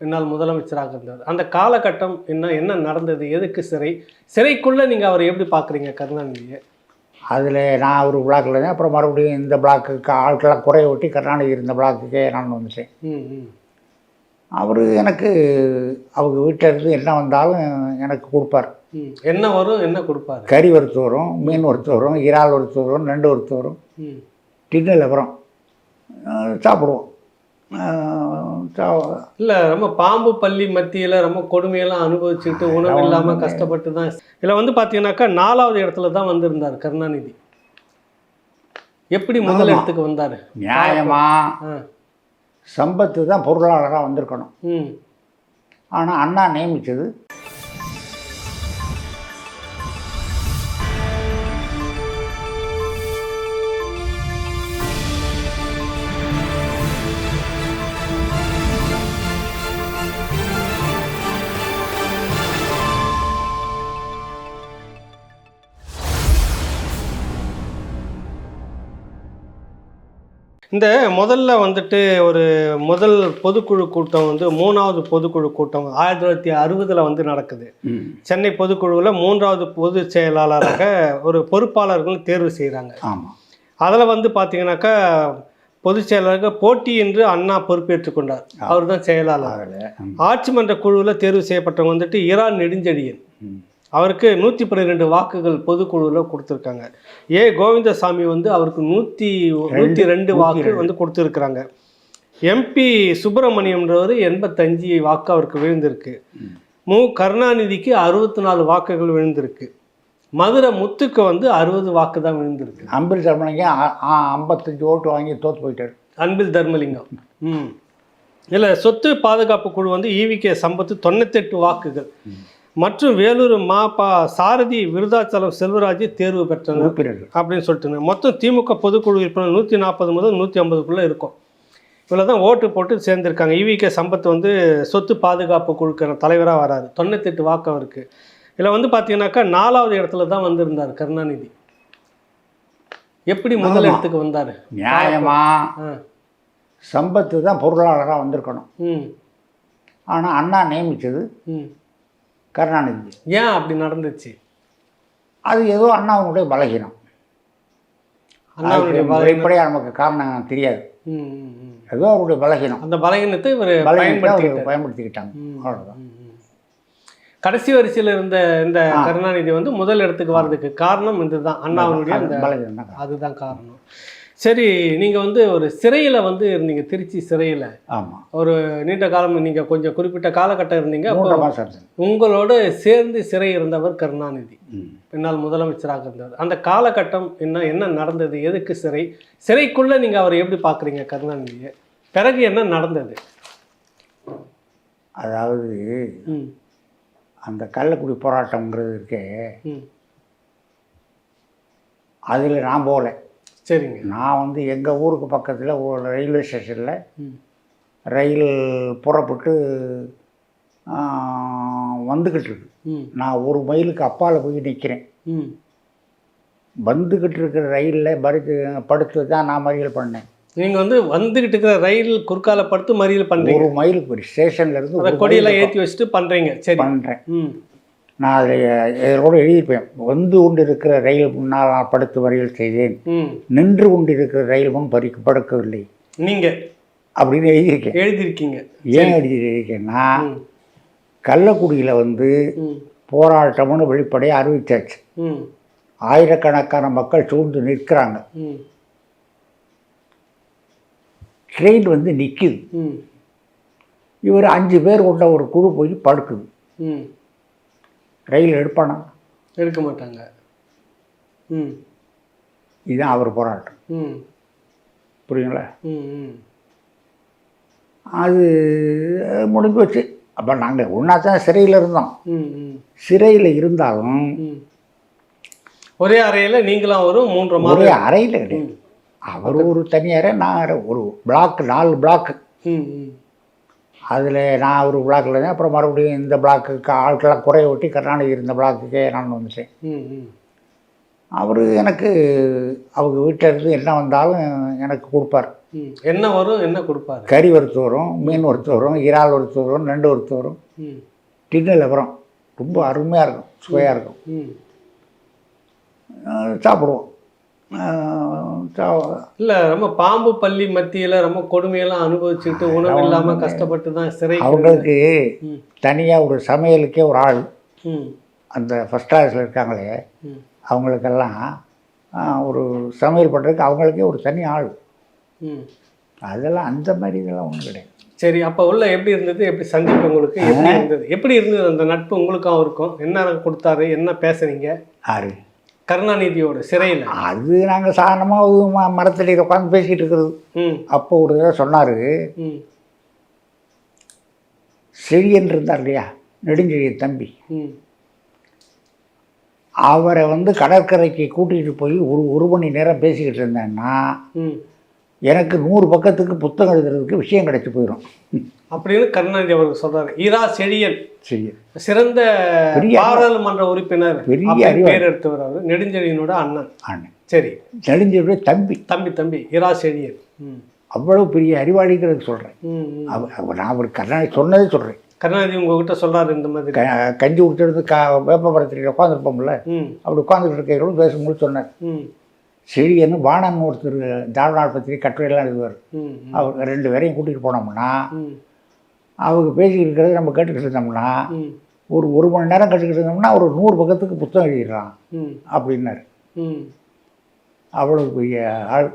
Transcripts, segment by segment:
பின்னால் முதலமைச்சராக இருந்தவர். அந்த காலகட்டம் என்ன என்ன நடந்தது எதுக்கு சிறை? சிறைக்குள்ள நீங்க அவரை எப்படி பாக்குறீங்க கருணாநிதியை? அதில் நான் ஒரு பிளாக்கில் இருந்தேன். அப்புறம் மறுபடியும் இந்த பிளாக்குக்கு ஆட்களாக குறைய ஒட்டி கருணாநிதி இருந்த பிளாக்குக்கே நான் வந்துட்டேன். அவர் எனக்கு அவங்க வீட்டில் இருந்து என்ன வந்தாலும் எனக்கு கொடுப்பார். என்ன வரும் என்ன கொடுப்பாரு? கறி வறுத்து வரும் மீன் வறுத்து வரும் இறால் வறுத்து வரும் நண்டு வறுத்து வரும். டின்னில் வரும் சாப்பிடுவோம். இல்ல ரொம்ப பாம்பு பள்ளி மத்தியில ரொம்ப கொடுமையெல்லாம் அனுபவிச்சுட்டு உணவு இல்லாம கஷ்டப்பட்டு தான் இதுல வந்து பாத்தீங்கன்னாக்கா நாலாவது இடத்துல தான் வந்திருந்தார் கருணாநிதி. எப்படி முதல். இடத்துக்கு வந்தாரு? நியாயமாக. சம்பத்து தான் பொருளாளராக வந்திருக்கணும். ம். ஆனால் அண்ணா நியமித்தது இந்த முதல்ல வந்துட்டு ஒரு முதல் பொதுக்குழு கூட்டம் வந்து மூணாவது பொதுக்குழு கூட்டம் ஆயிரத்தி தொள்ளாயிரத்தி அறுபதுல வந்து நடக்குது. சென்னை பொதுக்குழுவில் மூன்றாவது பொதுச் செயலாளராக ஒரு பொறுப்பாளர்கள் தேர்வு செய்கிறாங்க அதில் வந்து பார்த்தீங்கன்னாக்கா பொதுச் செயலாளராக போட்டி என்று அண்ணா பொறுப்பேற்றுக் கொண்டார். அவர் தான் செயலாளர். ஆட்சி மன்ற குழுவில் தேர்வு செய்யப்பட்டவங்க வந்துட்டு ஈரான் நெடுஞ்செழியன். அவருக்கு நூற்றி பன்னிரெண்டு வாக்குகள் பொதுக்குழுவில் கொடுத்துருக்காங்க. ஏ. கோவிந்தசாமி வந்து அவருக்கு நூற்றி நூற்றி ரெண்டு வாக்கு வந்து கொடுத்துருக்குறாங்க. எம்பி சுப்பிரமணியம்ன்றவர் எண்பத்தஞ்சு வாக்கு அவருக்கு விழுந்திருக்கு. மு. கருணாநிதிக்கு அறுபத்தி நாலு வாக்குகள் விழுந்திருக்கு. மதுரை முத்துக்கு வந்து அறுபது வாக்கு தான் விழுந்திருக்கு. அம்பில் தர்மலிங்க ஐம்பத்தஞ்சு ஓட்டு வாங்கி தோற்று போயிட்டார். அன்பில் தர்மலிங்கம். ம். இல்லை சொத்து பாதுகாப்பு குழு வந்து ஈவிகே சம்பத்து தொண்ணூத்தெட்டு வாக்குகள். மற்றும் வேலூர் மாப்பா சாரதி விருதாச்சலம் செல்வராஜ் தேர்வு பெற்றனர் அப்படின்னு சொல்லிட்டு மொத்தம் திமுக பொதுக்குழு உறுப்பினர் நூற்றி நாற்பது முதல் நூற்றி ஐம்பதுக்குள்ளே இருக்கும். இவ்வளோ தான் ஓட்டு போட்டு சேர்ந்துருக்காங்க. ஈவிகே சம்பத் வந்து சொத்து பாதுகாப்பு குழுக்கான தலைவராக வராரு. தொண்ணூத்தெட்டு வாக்கு அவருக்கு. இதில் வந்து பார்த்தீங்கன்னாக்கா நாலாவது இடத்துல தான் வந்திருந்தார் கருணாநிதி. எப்படி முதல். இடத்துக்கு வந்தார்? நியாயமாக ஆ. சம்பத்து தான் பொருளாளராக வந்திருக்கணும். ம். ஆனால் அண்ணா நியமித்தது ம். கருணாநிதி. ஏன் அப்படி நடந்துச்சு? அது ஏதோ அண்ணாவுடைய பலகீனம். அண்ணாவுடைய நமக்கு காரணம் தெரியாது. ஏதோ அவருடைய பலகீனம். அந்த பலகீனத்தை இவர் பலகீனத்தை பயன்படுத்திக்கிட்டாங்க. அவ்வளோதான். கடைசி வரிசையில் இருந்த இந்த. கருணாநிதி வந்து முதல் இடத்துக்கு வர்றதுக்கு காரணம் இதுதான். அண்ணாவுடைய. அதுதான் காரணம். சரி நீங்க வந்து ஒரு சிறையில வந்து இருந்தீங்க திருச்சி சிறையில. ஆமாம் ஒரு நீண்ட காலம் நீங்க கொஞ்சம் குறிப்பிட்ட காலகட்டம் இருந்தீங்க உங்களோட சேர்ந்து சிறை இருந்தவர் கருணாநிதி. பின்னால் முதலமைச்சராக இருந்தவர். அந்த காலகட்டம் என்ன என்ன நடந்தது எதுக்கு சிறை? சிறைக்குள்ள நீங்க அவரை எப்படி பாக்குறீங்க கருணாநிதியை? பிறகு என்ன நடந்தது? அதாவது அந்த கள்ளக்குடி போராட்டம்ங்கிறது இருக்கே அதில் நான் போகல. சரிங்க. நான் வந்து எங்கள் ஊருக்கு பக்கத்தில் ஒரு ரயில்வே ஸ்டேஷனில் ரயில் புறப்பட்டு வந்துக்கிட்டு இருக்கு நான் ஒரு மைலுக்கு அப்பால் போய் நிற்கிறேன் ம். வந்துக்கிட்டு இருக்கிற ரயிலில் படுத்து படுத்து தான் நான் மறியல் பண்ணேன். நீங்க வந்து வந்துகிட்டு இருக்கிற ரயில் குறுக்கால படுத்து மறியல் பண்றீங்க. ஒரு மைலுக்கு ஒரு ஸ்டேஷன்ல இருந்து அந்த ஒரு கொடியெல்லாம் ஏத்தி வச்சுட்டு பண்றீங்க. சரி. பண்ணுறேன் ம். நான் அதில் இதோட எழுதியிருப்பேன். வந்து கொண்டு இருக்கிற ரயில் முன்னால் நான் படுத்து மறியல் செய்தேன் நின்று கொண்டு இருக்கிற ரயில் முன் பறிக்க படுக்கவில்லை. நீங்க. அப்படின்னு எழுதியிருக்கேன். எழுதியிருக்கீங்க. ஏன் எழுதியிருக்கேன்னா கள்ளக்குடியில் வந்து போராட்டம்னு வெளிப்படையாக அறிவிச்சாச்சு. ம். ஆயிரக்கணக்கான மக்கள் சூழ்ந்து நிற்கிறாங்க. ட்ரெயின் வந்து நிற்கிது இவர் அஞ்சு பேர் கொண்ட ஒரு குழு போய் படுக்குது. ரயில் எடுப்பானா? எடுக்க மாட்டாங்க. ம். இதுதான் அவர் போராட்டம். ம். புரியுங்களா ம் அது முடிஞ்சு வச்சு அப்போ நாங்கள் ஒன்றா தான் சிறையில் இருந்தோம். சிறையில் இருந்தாலும் ஒரே அறையில நீங்களும் வரும் மூன்று ஒரே அறையில் கிடையாது. அவர் ஒரு தனி அறை நான். ஒரு பிளாக் நாலு பிளாக் அதில் நான் ஒரு பிளாக்கில் இருந்தேன். அப்புறம் மறுபடியும் இந்த பிளாக்குக்கு ஆட்களாக குறைய ஒட்டி கருணாநிதி இருந்த பிளாக்குக்கே நான் வந்துட்டேன். அவர் எனக்கு அவங்க வீட்டில் இருந்து என்ன வந்தாலும் எனக்கு கொடுப்பார். என்ன வரும் என்ன கொடுப்பாரு? கறி வறுத்து வரும் மீன் வறுத்து வரும் இறால் வறுத்து வரும் நண்டு வறுத்து வரும். டின்னில் வரும் ரொம்ப அருமையாக இருக்கும் சுவையாக இருக்கும். சாப்பிடுவோம். இல்லை ரொம்ப பாம்பு பள்ளி மத்தியில் ரொம்ப கொடுமையெல்லாம் அனுபவிச்சுட்டு உணவு இல்லாமல் கஷ்டப்பட்டு தான் சிறை அவங்களுக்கு தனியாக ஒரு சமையலுக்கே ஒரு ஆள். அந்த ஃபஸ்ட் கிளாஸில் இருக்காங்களே அவங்களுக்கெல்லாம் ஒரு சமையல் பண்ணுறதுக்கு அவங்களுக்கே ஒரு தனி ஆள். ம். அதெல்லாம் அந்த மாதிரி இதெல்லாம் ஒன்றும் கிடையாது. சரி அப்போ உள்ள எப்படி இருந்தது? எப்படி சந்திப்பு உங்களுக்கு? எப்படி இருந்தது? எப்படி இருந்தது அந்த நட்பு உங்களுக்கும் அவருக்கும்? என்ன கொடுத்தாரு? என்ன பேசுனீங்க? ஆறு கருணாநிதியோட சிறையில். அது நாங்கள் சாதாரணமாக மரத்தடியில் உட்காந்து பேசிகிட்டு இருக்கிறது அப்போ ஒரு தடவை சொன்னார் செழியன் இருந்தார் இல்லையா? நெடுஞ்செழியன் தம்பி. அவரை வந்து கடற்கரைக்கு கூட்டிகிட்டு போய் ஒரு ஒரு மணி நேரம் பேசிக்கிட்டு இருந்தேன்னா எனக்கு நூறு பக்கத்துக்கு புத்தகம் எழுதுறதுக்கு விஷயம் கிடைச்சி போயிடும். அப்படின்னு கருணாநிதி அவர்கள் சொல்றாரு. ஈரா செழியன் சரி சிறந்த பாராளுமன்ற உறுப்பினர். பெரிய. பேர் எடுத்தவர் அவர். நெடுஞ்செழியனோட அண்ணன். ஆனேன் சரி. நெடுஞ்செழிய தம்பி. தம்பி தம்பி. ஈரா செழியன். ம். அவ்வளோ பெரிய அறிவாளிங்கிறது சொல்கிறேன் அவர் நான் அவர் கருணாநிதி சொன்னதே சொல்கிறேன் கருணாநிதி உங்ககிட்ட சொல்றாரு இந்த மாதிரி. கஞ்சி குடிச்சிருந்து கா வேப்ப மரத்தில் உட்காந்துருப்போம்ல ம். அப்படி உட்காந்துட்டு இருக்கிறவங்களும் பேசும்போது சொன்னார். ம். செழியன்னு பாணன் ஒருத்தர் தாழ்நாள் பத்திரிகை கட்டுரையெல்லாம் எழுதுவார். அவர் ரெண்டு பேரையும் கூட்டிகிட்டு போனோம்னா அவங்க பேசிக்கிட்டு இருக்கிறத நம்ம கேட்டுக்கிட்டு இருந்தோம்னா ஒரு ஒரு மணி நேரம் கேட்டுக்கிட்டு இருந்தோம்னா ஒரு நூறு பக்கத்துக்கு புத்தகம் எழுதிடுறான் ம். அப்படின்னாரு. அவ்வளோ பெரிய ஆள்.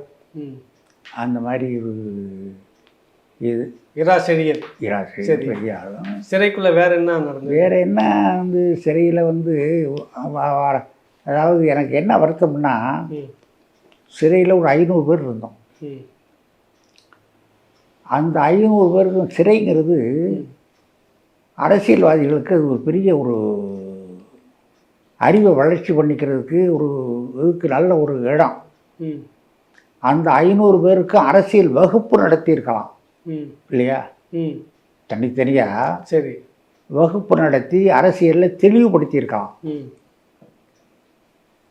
அந்த மாதிரி ஒரு இது. இரா செழியன் இராசி சரி. பெரிய ஆள். சிறைக்குள்ள வேற என்ன நடந்தது? வேற என்ன வந்து சிறையில் வந்து அதாவது எனக்கு என்ன வருத்தம்னா சிறையில் ஒரு ஐநூறு பேர் இருந்தோம். அந்த ஐநூறு பேருக்கும் சிறைங்கிறது அரசியல்வாதிகளுக்கு அது ஒரு பெரிய ஒரு அறிவை வளர்ச்சி பண்ணிக்கிறதுக்கு ஒரு இதுக்கு நல்ல ஒரு இடம். அந்த ஐநூறு பேருக்கு அரசியல் வகுப்பு நடத்தியிருக்கலாம். இல்லையா? தனித்தனியாக சரி. வகுப்பு நடத்தி அரசியலில் தெளிவுபடுத்தியிருக்கலாம்.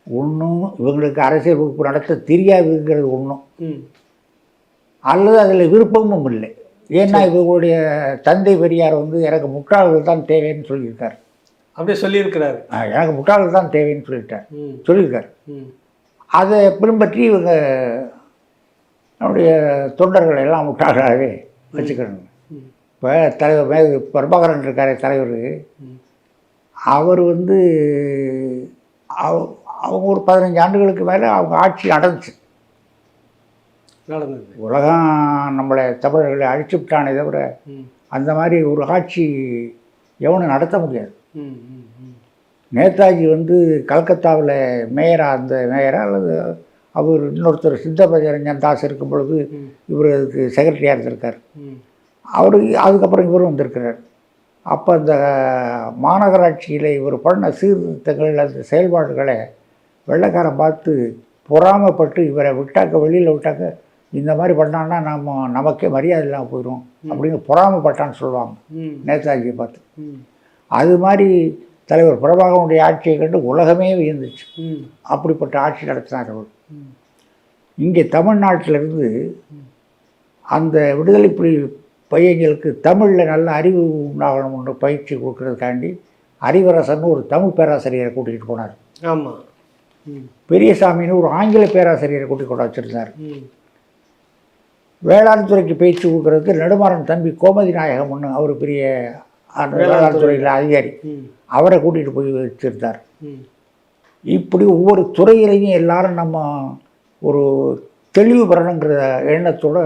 ஒன்றும் இவங்களுக்கு அரசியல் வகுப்பு நடத்த தெரியாதுங்கிறது ஒன்றும் அல்லது அதில் விருப்பமும் இல்லை. ஏன்னா இவங்களுடைய தந்தை பெரியார் வந்து எனக்கு முட்டாள்கள் தான் தேவைன்னு சொல்லியிருக்கார். அப்படியே சொல்லியிருக்கிறாரு. எனக்கு முட்டாள்கள் தான் தேவைன்னு சொல்லிட்டார். சொல்லியிருக்கார். அதை பின்பற்றி இவங்க நம்முடைய தொண்டர்களை எல்லாம் முட்டாளாகவே வச்சுக்கிறாங்க. ம். இப்போ தலைவர் மே பிரபாகரன் இருக்காரே தலைவர். அவர் வந்து அவ- அவங்க ஒரு பதினஞ்சு ஆண்டுகளுக்கு மேலே அவங்க ஆட்சி நடந்துச்சு நடந்தது. உலகம் நம்மளை தமிழர்களை அழிச்சு விட்டானே தவிர அந்த மாதிரி ஒரு ஆட்சி எவனும் நடத்த முடியாது. நேதாஜி வந்து கல்கத்தாவில் மேயரா அந்த மேயரா அல்லது அவர் இன்னொருத்தர் சித்தபஜரஞ்சன் தாஸ் இருக்கும் பொழுது இவர் அதுக்கு செக்ரட்டரியாக இருந்திருக்கார். அவர் அதுக்கப்புறம் இவரும் வந்திருக்கிறார். அப்போ அந்த மாநகராட்சியில் இவர் பண்ண சீர்திருத்தங்கள் அந்த செயல்பாடுகளை வெள்ளைக்காரன் பார்த்து பொறாமைப்பட்டு இவரை விட்டாக்க வெளியில் விட்டாக்க இந்த மாதிரி பண்ணான்னா நம்ம நமக்கே மரியாதை இல்லாமல் போயிடும் அப்படின்னு பொறாமைப்பட்டான்னு சொல்லுவாங்க நேதாஜியை பார்த்து. அது மாதிரி தலைவர் பிரபாகரனுடைய ஆட்சியை கண்டு உலகமே வியந்துச்சு. அப்படிப்பட்ட ஆட்சி நடத்தினார் அவர். இங்கே தமிழ்நாட்டிலிருந்து அந்த விடுதலை புலி பையங்களுக்கு தமிழில் நல்ல அறிவு உண்டாகணும்னு பயிற்சி கொடுக்கறதுக்காண்டி அறிவரசன் ஒரு தமிழ் பேராசிரியரை கூட்டிகிட்டு போனார். ஆமாம் பெரியசாமின்னு ஒரு ஆங்கில பேராசிரியரை கூட்டிகிட்டு கொண்டு வச்சுருந்தார். வேளாண் துறைக்கு பயிற்சி கொடுக்கறதுக்கு நெடுமாறன் தம்பி கோமதி நாயகம் ஒன்று அவர் பெரிய வேளாண் துறையில் அதிகாரி. அவரை கூட்டிகிட்டு போய் வச்சுருந்தார். இப்படி ஒவ்வொரு துறையிலையும் எல்லாரும் நம்ம ஒரு தெளிவு பெறணுங்கிற எண்ணத்தோட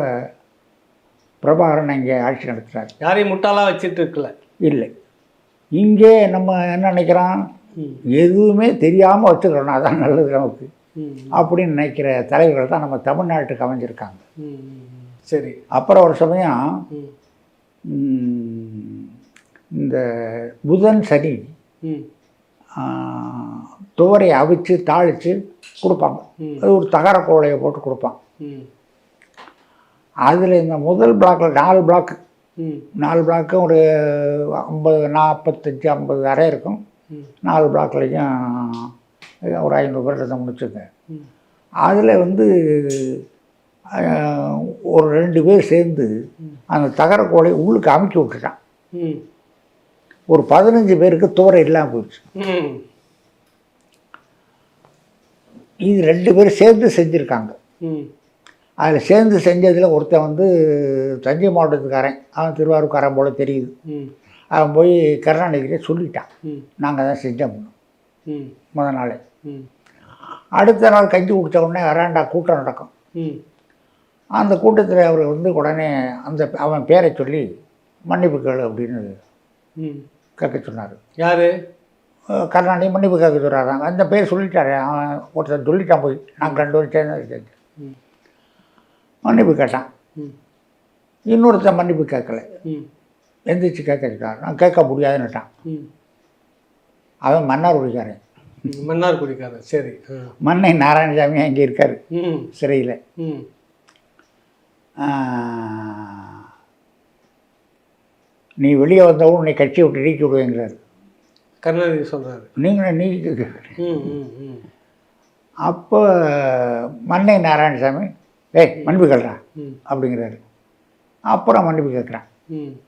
பிரபாகரன் இங்கே ஆட்சி நடத்துகிறார் யாரையும் முட்டாளாக வச்சுட்டு இருக்கல. இல்லை. இங்கே நம்ம என்ன நினைக்கிறோம் எதுவுமே தெரியாமல் வச்சுக்கிறோம் அதான் நல்லது நமக்கு. அப்படின்னு நினைக்கிற தலைவர்கள் தான் நம்ம தமிழ்நாட்டுக்கு அமைஞ்சிருக்காங்க. சரி அப்புறம் ஒரு சமயம் இந்த புதன் சனி துவரையை அவிச்சு தாளித்து கொடுப்பாங்க. அது ஒரு தகர கோலையை போட்டு கொடுப்பான் அதில் இந்த முதல் பிளாக்கில் நாலு பிளாக் நாலு பிளாக்கும் ஒரு ஐம்பது நாற்பத்தஞ்சு ஐம்பது அறை இருக்கும். நாலு பிளாக்லேயும் ஒரு ஐநூறு பேர் இருந்தால் முடிச்சுங்க. அதில் வந்து ஒரு ரெண்டு பேர் சேர்ந்து அந்த தகர கோலை உள்ளுக்கு அமுக்கி விட்டுட்டான். ஒரு பதினஞ்சு பேருக்கு தோரை இல்லாமல் போயிடுச்சு. இது ரெண்டு பேரும் சேர்ந்து செஞ்சுருக்காங்க. அதில் சேர்ந்து செஞ்சதில் ஒருத்தன் வந்து தஞ்சை மாவட்டத்துக்காரன். அவன் திருவாரூர்காரன் போல தெரியுது. அவன் போய் கருணாநிதிக்கிட்டே சொல்லிட்டான். நாங்கள் தான் செஞ்சோம் முத நாளே. அடுத்த நாள் கஞ்சி குடித்த உடனே வராண்டா கூட்டம் நடக்கும். அந்த கூட்டத்தில் அவர் வந்து உடனே அந்த அவன் பேரை சொல்லி மன்னிப்பு கேளு அப்படின்னு கேட்க சொன்னார். யாரு? கருணாநிதி மன்னிப்பு கேட்க சொல்கிறாங்க அந்த பேர் சொல்லிட்டாரு. அவன் ஒருத்தர் சொல்லிட்டான் போய். நாங்கள் ரெண்டு பேரும் சேர்ந்து மன்னிப்பு கேட்டான். இன்னொருத்தன் மன்னிப்பு கேட்கல. எந்திரிச்சு கேட்கறதுக்காக. நான் கேட்க முடியாதுன்னுட்டான். அவன் மன்னார் குடிக்காரன். ம். மன்னார்குடிக்காரர் சரி. மன்னை நாராயணசாமி அங்கே இருக்கார். ம். சிறையில். ம். நீ வெளியே வந்தவும் உன்னை கட்சியை விட்டு நீக்கி விடுவேங்கிறாரு. கருணாநிதி சொல்றாரு. நீங்களும் நீ ம் ம் ம். அப்போ மன்னை நாராயணசாமி ஏய் மன்னிப்பு கேள்றா அப்படிங்கிறாரு. அப்புறம் மன்னிப்பு கேட்குறான். ம்.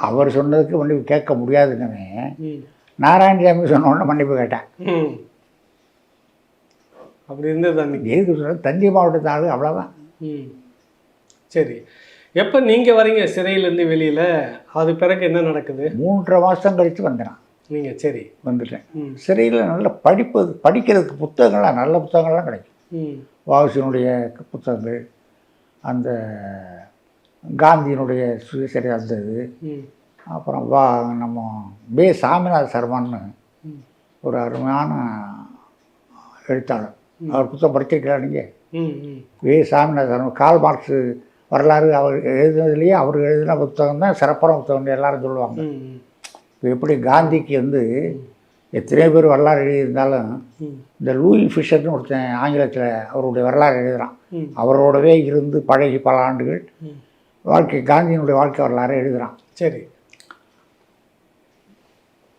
அவர் சொன்னதுக்கு மன்னிப்பு கேட்க முடியாதுன்னு ம். நாராயணசாமி சொன்ன உடனே மன்னிப்பு கேட்டேன். அப்படி இருந்தது எதுக்கு தஞ்சை மாவட்டத்து ஆளு அவ்வளோதான் சரி. எப்போ நீங்கள் வரீங்க சிறையிலேருந்து வெளியில்? அது பிறகு என்ன நடக்குது? மூன்றரை மாதம் கழித்து வந்தேன் நீங்கள் சரி. வந்துட்டேன். சிறையில் நல்ல படிப்பது படிக்கிறதுக்கு புத்தகங்கள்லாம் நல்ல புத்தகங்கள்லாம் கிடைக்கும். வாவுசினுடைய புத்தகங்கள் அந்த காந்தியினுடைய சுயசரி அந்த இது ம். அப்புறம் வா நம்ம பே சாமிநாத சர்மான்னு ஒரு அருமையான எழுத்தாளர். அவர் புத்தகம் படிச்சிருக்கலாம் நீங்கள் வே. சாமிநாத சர்மா கால் மார்க்ஸ் வரலாறு அவர் எழுதுனதுலேயே அவர் எழுதின புத்தகம் தான் சிறப்பான புத்தகம்னு எல்லாரும் சொல்லுவாங்க. இப்போ எப்படி காந்திக்கு வந்து எத்தனையோ பேர் வரலாறு எழுதியிருந்தாலும் இந்த லூயி ஃபிஷர்னு ஒருத்தன் ஆங்கிலத்தில் அவருடைய வரலாறு எழுதுகிறான் அவரோடவே இருந்து பழகி பல ஆண்டுகள் வாழ்க்கை காந்தியினுடைய வாழ்க்கை வரலாறு எழுதுகிறான் சரி.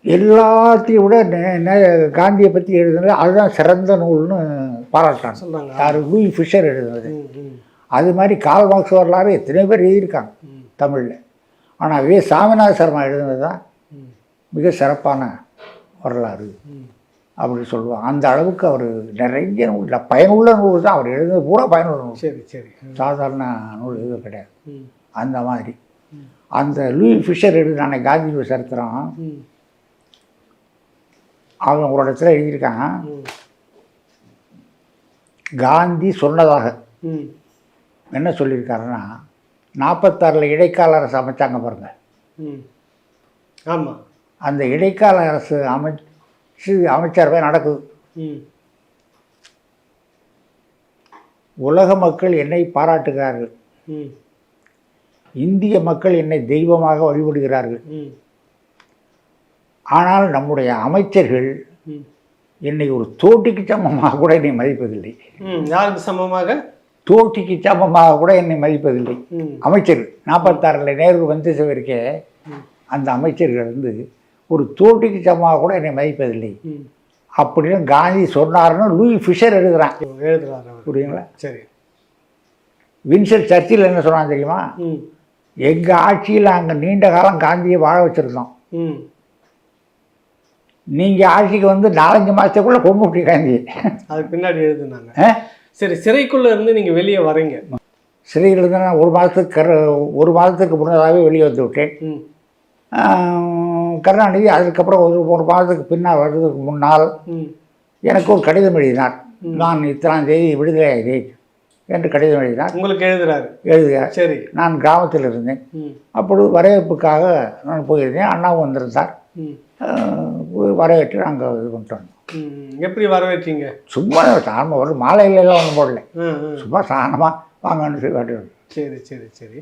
எல்லாத்தையும் விட காந்தியை பற்றி எழுதுனது அதுதான் சிறந்த நூல்னு பாராட்டுறாங்க. சொன்னாங்க. யார்? லூயி ஃபிஷர் எழுதுனது. அது மாதிரி கால் மார்க்ஸ் வரலாறு எத்தனை பேர் எழுதியிருக்காங்க தமிழில். ஆனால் வே. சாமிநாத சர்மா எழுதுனது தான் மிக சிறப்பான வரலாறு. ம் அப்படி சொல்லுவாங்க. அந்த அளவுக்கு அவர் நிறைய நூல் பயனுள்ள நூல் தான் அவர் எழுதுனது பூரா பயனுள்ள நூல். சரி சரி. சாதாரண நூல் எதுவும் கிடையாது. அந்த மாதிரி. அந்த லூயி ஃபிஷர் எழுதினானே காந்தி சரித்திரம். அவன் ஒரு இடத்துல எழுதியிருக்காங்க. காந்தி சொன்னதாக. என்ன சொல்லியிருக்காருன்னா நாற்பத்தாறில் இடைக்கால அரசு அமைச்சாங்க பாருங்க. ம். ஆமாம் அந்த இடைக்கால அரசு அமைச்சு அமைச்சரவை நடக்குது. உலக மக்கள் என்னை பாராட்டுகிறார்கள். இந்திய மக்கள் என்னை தெய்வமாக வழிபடுகிறார்கள். ஆனால் நம்முடைய அமைச்சர்கள் என்னை ஒரு தோட்டிக்கு சமமாக கூட என்னை மதிப்பதில்லை. யாருக்கு சமமாக? தோட்டிக்கு சமமாக கூட என்னை மதிப்பதில்லை. அமைச்சர் நாற்பத்தாறில் நேரு வந்து இருக்கே அந்த அமைச்சர்கள் வந்து ஒரு தோட்டிக்கு சமமாக கூட என்னை மதிப்பதில்லை. அப்படின்னு காந்தி சொன்னார்னு லூயி ஃபிஷர் எழுதுறான். எழுதுறாரு புரியுங்களா சரி. வின்சென்ட் சர்ச்சில் என்ன சொன்னான் தெரியுமா? எங்கள் ஆட்சியில் அங்கே நீண்ட காலம் காந்தியை வாழ வச்சுருந்தோம். நீங்கள் ஆட்சிக்கு வந்து நாலஞ்சு மாதத்துக்குள்ளே கொண்டு விட்டி காந்தி. அதுக்கு பின்னாடி எழுதுனாங்க? சரி சிறைக்குள்ள இருந்து நீங்க வெளியே வரீங்க. சிறையில் இருந்து நான் ஒரு மாதத்துக்கு ஒரு மாதத்துக்கு முன்னதாகவே வெளியே வந்து விட்டேன். கருணாநிதி அதுக்கப்புறம் ஒரு ஒரு மாதத்துக்கு பின்னால் வர்றதுக்கு முன்னால் எனக்கு ஒரு கடிதம் எழுதினார். நான் இத்தனாம் தேதி விடுதலை ஆகிறேன் என்று கடிதம் எழுதினார். உங்களுக்கு எழுதுறாரு? எழுதுக சரி. நான் கிராமத்தில் இருந்தேன். அப்பொழுது வரவேற்புக்காக நான் போயிருந்தேன். அண்ணாவும் வந்திருந்தார். வரவேற்று நாங்கள் இது பண்ணிட்டு வந்தோம். எப்படி வரவேற்றீங்க? சும்மா சாதாரணமாக ஒரு மாலையில எல்லாம் ஒன்றும் போடல. சும்மா சாதாரணமாக வாங்கன்னு சொல்லி காட்டி சரி சரி சரி.